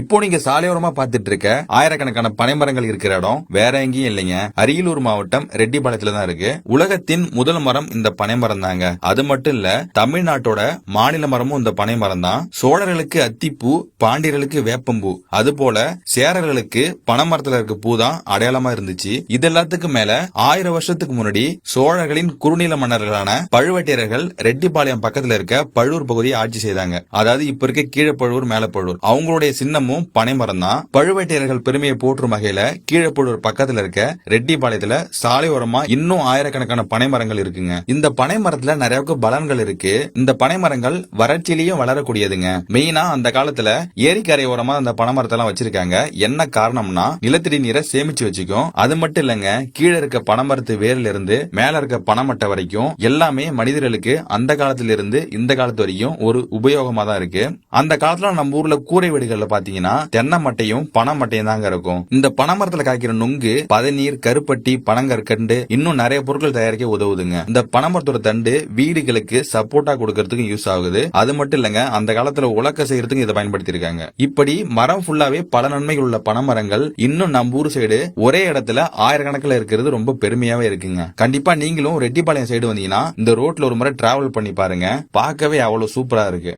இப்போ நீங்க சாலையோரமா பார்த்துட்டு இருக்க ஆயிரக்கணக்கான பனைமரங்கள் இருக்கிற இடம். வேற எங்கேயும் இல்லைங்க. அரியலூர் மாவட்டம் ரெட்டிபாளையத்துல தான் இருக்கு. உலகத்தின் முதல் மரம் இந்த பனைமரம் தாங்க. அது மட்டும் இல்ல தமிழ்நாட்டோட மாநில மரமும் இந்த பனைமரம் தான். சோழர்களுக்கு அத்திப்பூ பாண்டியர்களுக்கு வேப்பம்பூ. அது போல சேரர்களுக்கு பனைமரத்துல இருக்க பூ தான் அடையாளமா இருந்துச்சு. இது எல்லாத்துக்கும் மேல ஆயிரம் வருஷத்துக்கு முன்னாடி சோழர்களின் குறுநில மன்னர்களான பழுவட்டையர்கள் ரெட்டிப்பாளையம் பக்கத்துல இருக்க பழுவூர் பகுதியை ஆட்சி செய்தாங்க. அதாவது இப்ப இருக்க கீழப்பழுவூர் மேலப்பழுவூர். அவங்களுடைய சின்ன நிலமும் பனைமரம் தான் பழுவேட்டையர்கள் பெருமையை போற்றும் வகையில கீழப்பழுவூர் பக்கத்துல இருக்க ரெட்டிபாளையத்துல சாலையோரமா இன்னும் ஆயிரக்கணக்கான பனைமரங்கள் இருக்குங்க. இந்த பனைமரத்துல நிறைய பலன்கள் இருக்கு. இந்த பனைமரங்கள் வறட்சியிலையும் வளரக்கூடியதுங்க. மெயினா அந்த காலத்துல ஏரிக்கரை ஓரமா அந்த பனைமரத்தை எல்லாம் வச்சிருக்காங்க. என்ன காரணம்னா நிலத்தடி நீரை சேமிச்சு வச்சுக்கும். அது மட்டும் இல்லங்க கீழே இருக்க பனைமரத்து வேர்ல இருந்து மேல இருக்க பனைமட்டை வரைக்கும் எல்லாமே மனிதர்களுக்கு அந்த காலத்துல இருந்து இந்த காலத்து வரைக்கும் ஒரு உபயோகமா தான் இருக்கு. அந்த காலத்துல நம்ம ஊர்ல கூரை வீடுகள்ல பாத்தீங்கன்னா தென்னை மட்டையும் பனை மட்டையும் தாங்க இருக்கும். இந்த பனைமரத்துல காய்க்கிற நுங்கு பதநீர் கருப்பட்டி பனங்கற்கண்டு இன்னும் நிறைய பொருட்கள் தயாரிக்க உதவுதுங்க. இந்த பனைமரத்தோட தண்டு வீடுகளுக்கு சப்போர்ட்டா கொடுக்கறதுக்கு யூஸ் ஆகுது. அது மட்டும் இல்லங்க அந்த காலத்துல உலக்க செய்யறதுக்கு இதை பயன்படுத்தி இருக்காங்க இப்படி மரம் ஃபுல்லாவே பல நன்மைகள் உள்ள பனைமரங்கள் இன்னும் நம்ம ஊர் சைடு ஒரே இடத்துல ஆயிரக்கணக்கில் இருக்கிறது ரொம்ப பெருமையாவே இருக்குங்க. கண்டிப்பா நீங்களும் ரெட்டிப்பாளையம் சைடு வந்தீங்கன்னா இந்த ரோட்ல ஒரு முறை டிராவல் பண்ணி பாருங்க. பார்க்கவே அவ்வளவு சூப்பரா இருக்கு.